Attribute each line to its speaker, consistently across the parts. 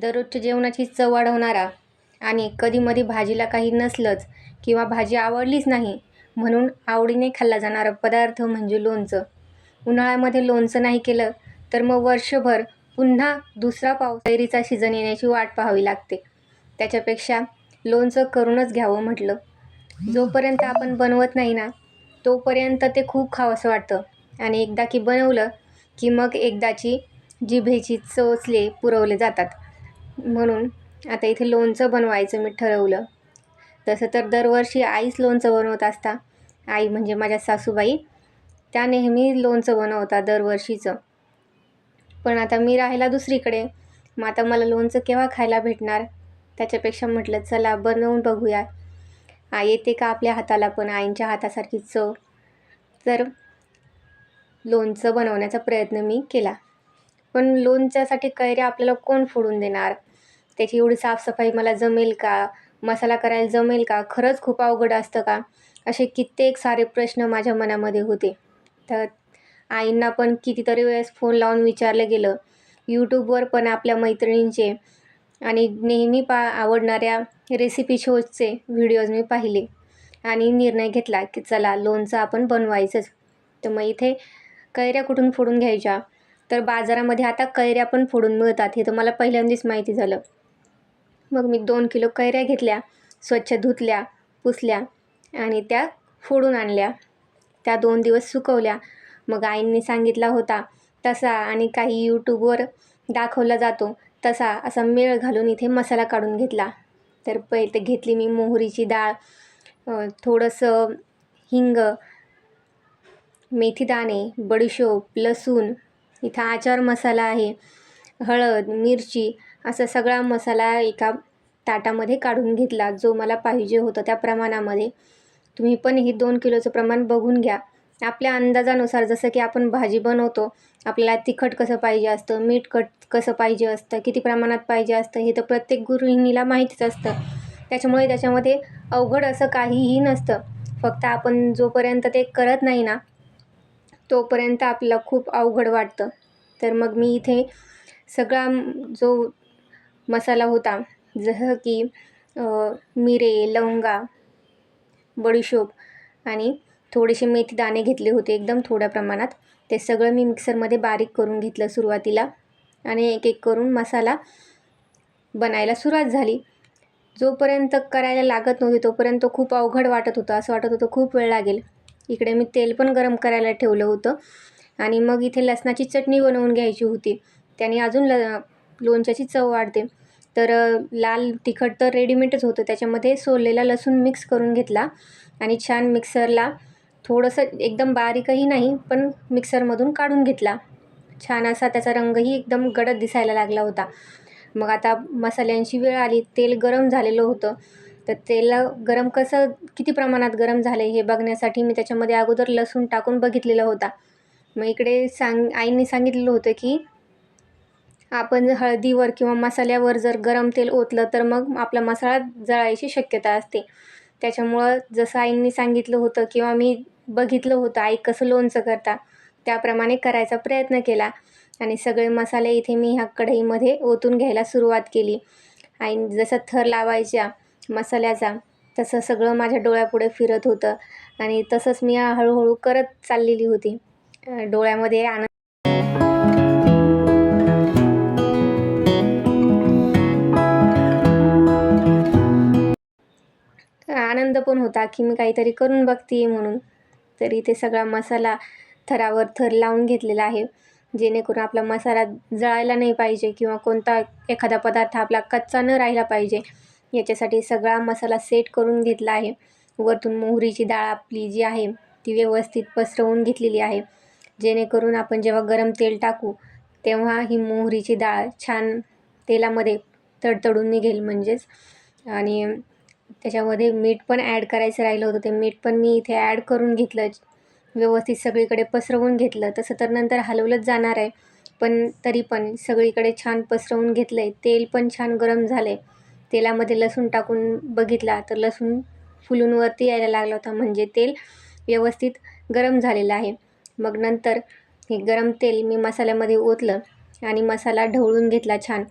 Speaker 1: दररोजच्या जेवणाची चव वाढवणारा आणि कधीमधी भाजीला काही नसलंच किंवा भाजी आवडलीच नाही म्हणून आवडीने खाल्ला जाणारा पदार्थ म्हणजे लोणचं. उन्हाळ्यामध्ये लोणचं नाही केलं तर मग वर्षभर पुन्हा दुसरा पावसेरीचा सीझन येण्याची वाट पाहावी लागते. त्याच्यापेक्षा लोणचं करूनच घ्यावं म्हटलं. जोपर्यंत आपण बनवत नाही ना तोपर्यंत ते खूप खावंसं वाटतं. आणि एकदा की बनवलं की मग एकदाची जिभेची चोचले पुरवले जातात. म्हणून आता इथे लोणचं बनवायचं मी ठरवलं. तसं तर दरवर्षी आईच लोणचं बनवत असता. आई म्हणजे माझ्या सासूबाई. त्या नेहमी लोणचं बनवतात दरवर्षीचं. पण आता मी राहायला दुसरीकडे. मग आता मला लोणचं केव्हा खायला भेटणार? त्याच्यापेक्षा म्हटलं चला बनवून बघूया. आई येते का आपल्या हाताला पण? आईंच्या हातासारखी चव. तर लोणचं बनवण्याचा प्रयत्न मी केला. पण लोणच्यासाठी कैऱ्या आपल्याला कोण फोडून देणार? त्याची एवढी साफसफाई मला जमेल का? मसाला करायला जमेल का? खरंच खूप अवघड असतं का? असे कित्येक सारे प्रश्न माझ्या मनामध्ये होते. तर आईंना पण कितीतरी वेळेस फोन लावून विचारलं गेलं. यूट्यूबवर पण आपल्या मैत्रिणींचे आणि नेहमी पा आवडणाऱ्या रेसिपी शोजचे व्हिडिओज मी पाहिले. आणि निर्णय घेतला की चला लोणचं आपण बनवायचंच. तर मग इथे कैऱ्या कुठून फोडून घ्यायच्या? तर बाजारामध्ये आता कैऱ्या पण फोडून मिळतात हे तर मला पहिल्यांदाच माहिती झालं. मग मी दोन किलो कैऱ्या घेतल्या स्वच्छ धुतल्या पुसल्या आणि त्या फोडून आणल्या. त्या दोन दिवस सुकवल्या. मग आईंनी सांगितला होता तसा आणि काही यूट्यूबवर दाखवला जातो. तसा असा मेळ घालून इथे मसाला काढून घेतला. तर पहिले घेतली मी मोहरीची डाळ थोडंसं हिंग मेथीदाणे बडीशोप लसूण. इथं आचार मसाला आहे हळद मिरची असा सगळा मसाला एका ताटामध्ये काढून घेतला जो मला पाहिजे होता त्या प्रमाणामध्ये. तुम्ही पण हे दोन किलोचं प्रमाण बघून घ्या. आपल्या अंदाजानुसार जसं की आपण भाजी बनवतो आपल्याला तिखट कसं पाहिजे असतं मीठ कट कसं पाहिजे असतं किती प्रमाणात पाहिजे असतं हे तर प्रत्येक गृहिणीला माहितीच असतं. त्याच्यामुळे त्याच्यामध्ये अवघड असं काहीही नसतं. फक्त आपण जोपर्यंत ते करत नाही ना तोपर्यंत आपल्याला खूप अवघड वाटतं. तर मग मी इथे सगळा जो मसाला होता. जसं की मिरे लवंगा बडीशोप आणि थोडेसे मेथी दाणे घेतले होते एकदम थोड्या प्रमाणात. ते सगळं मी मिक्सरमध्ये बारीक करून घेतलं सुरुवातीला आणि एक एक करून मसाला बनायला सुरुवात झाली. जोपर्यंत करायला लागत नव्हती तोपर्यंत खूप अवघड वाटत होतं. असं वाटत होतं खूप वेळ लागेल. इकडे मी तेल पण गरम करायला ठेवलं होतं आणि मग इथे लसणाची चटणी बनवून घ्यायची होती. त्याने अजून ल लोणच्याची चव वाढते. तर लाल तिखट तर रेडीमेडच होतं. त्याच्यामध्ये सोललेला लसूण मिक्स करून घेतला आणि छान मिक्सरला थोडंसं एकदम बारीकही नाही पण मिक्सरमधून काढून घेतला. छान असा त्याचा रंगही एकदम गडद दिसायला लागला होता. मग आता मसाल्यांची वेळ आली. तेल गरम झालेलं होतं. तर तेल गरम कसं किती प्रमाणात गरम झाले हे बघण्यासाठी मी त्याच्यामध्ये अगोदर लसूण टाकून बघितलेला होता. मग इकडे सांग आईंनी सांगितलेलं होतं की आपण हळदीवर किंवा मसाल्यावर जर गरम तेल ओतलं तर मग आपला मसाला जळायची शक्यता असते. त्याच्यामुळं जसं आईंनी सांगितलं होतं किंवा मी बघितलं होतं आई कसं लोणचं करता त्याप्रमाणे करायचा प्रयत्न केला. आणि सगळे मसाले इथे मी ह्या कढईमध्ये ओतून घ्यायला सुरुवात केली. आई जसं थर लावायच्या मसाल्याचा तसं सगळं माझ्या डोळ्यापुढे फिरत होतं. आणि तसंच मी हळूहळू करत चाललेली होती. डोळ्यामध्ये आनंद आनंद पण होता की मी काहीतरी करून बघते म्हणून. तर इथे सगळा मसाला थरावर थर लावून घेतलेला आहे जेणेकरून आपला मसाला जळायला नाही पाहिजे किंवा कोणता एखादा पदार्थ आपला कच्चा न राहिला पाहिजे. याच्यासाठी सगळा मसाला सेट करून घेतला आहे. वरतून मोहरीची डाळ आपली जी आहे ती व्यवस्थित पसरवून घेतलेली आहे. जेणेकरून आपण जेव्हा गरम तेल टाकू तेव्हा ही मोहरीची डाळ छान तेलामध्ये तडतडून निघेल म्हणजेच. आणि त्याच्यामध्ये मीठ पण ॲड करायचं राहिलं होतं. ते मीठ पण मी इथे ॲड करून घेतलं. व्यवस्थित सगळीकडे पसरवून घेतलं. तसं तर नंतर हलवलंच जाणार आहे. पण तरी पण सगळीकडे छान पसरवून घेतलं आहे तेल पण छान गरम झालं आहे तेलामध्ये लसूण टाकून बघितला तर लसूण फुलून वरती यायला लागला होता. म्हणजे तेल व्यवस्थित गरम झालेलं आहे. मग नंतर हे गरम तेल मी मसाल्यामध्ये ओतलं आणि मसाला ढवळून घेतला छान.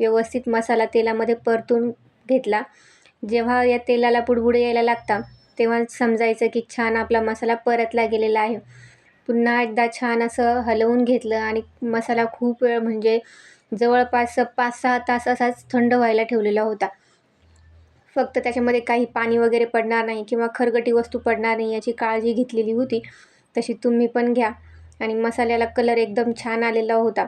Speaker 1: व्यवस्थित मसाला तेलामध्ये परतून घेतला. जेव्हा या तेलाला बुडबुडे यायला लागतात तेव्हा समजायचं की छान आपला मसाला परतला गेलेला आहे. पुन्हा एकदा छान असं हलवून घेतलं आणि मसाला खूप वेळ म्हणजे जवळपास पाच सहा तास असाच थंड व्हायला ठेवलेला होता. फक्त त्याच्यामध्ये काही पाणी वगैरे पडणार नाही किंवा खरगटी वस्तू पडणार नाही याची काळजी घेतलेली होती तशी तुम्ही पण घ्या. आणि मसाल्याला कलर एकदम छान आलेला होता.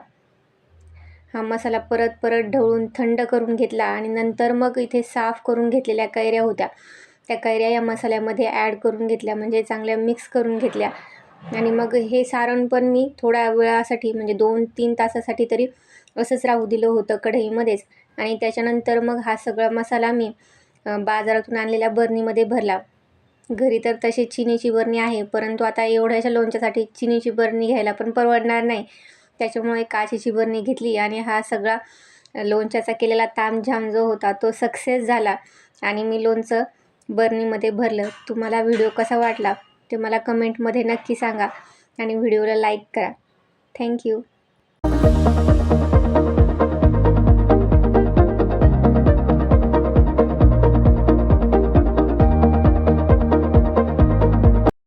Speaker 1: हा मसाला परत परत ढवळून थंड करून घेतला आणि नंतर मग इथे साफ करून घेतलेल्या कैऱ्या होत्या. त्या कैऱ्या या मसाल्यामध्ये ॲड करून घेतल्या म्हणजे चांगल्या मिक्स करून घेतल्या. आणि मग हे सारण पण मी थोड्या वेळासाठी म्हणजे दोन तीन तासासाठी तरी असंच राहू दिलं होतं कढईमध्येच. आणि त्याच्यानंतर मग हा सगळा मसाला मी बाजारातून आणलेल्या बरणीमध्ये भरला. घरी तर तशी चिनीची बरणी आहे परंतु आता एवढ्याशा लोणच्यासाठी चिनीची बरणी घ्यायला पण परवडणार नाही. त्याच्यामुळे काचेची बरणी घेतली आणि हा सगळा लोणच्याचा केलेला तामझाम जो होता तो सक्सेस झाला. आणि मी लोणचं बरणीमध्ये भरलं. तुम्हाला व्हिडिओ कसा वाटला ते मला कमेंटमध्ये नक्की सांगा आणि व्हिडिओला लाईक करा. थँक्यू